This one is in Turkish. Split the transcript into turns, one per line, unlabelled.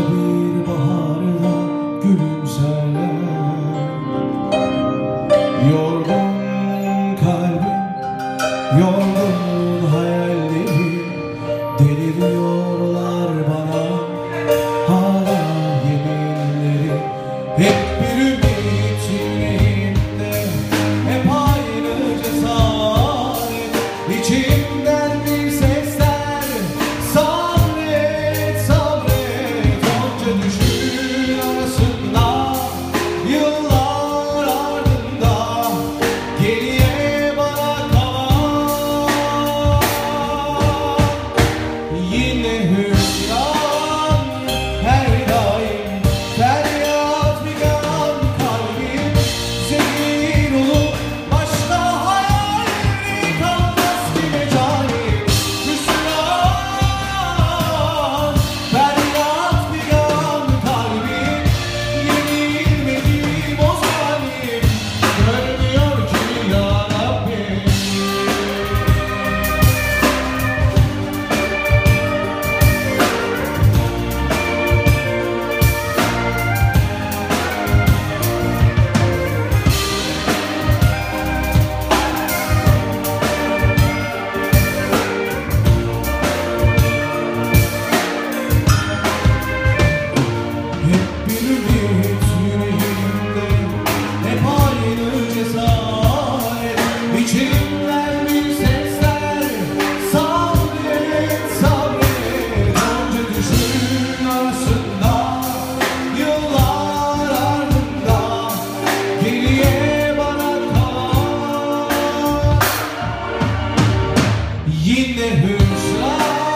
Bir baharda gülümserler. Yorgun kalbim, yorgun who's lost.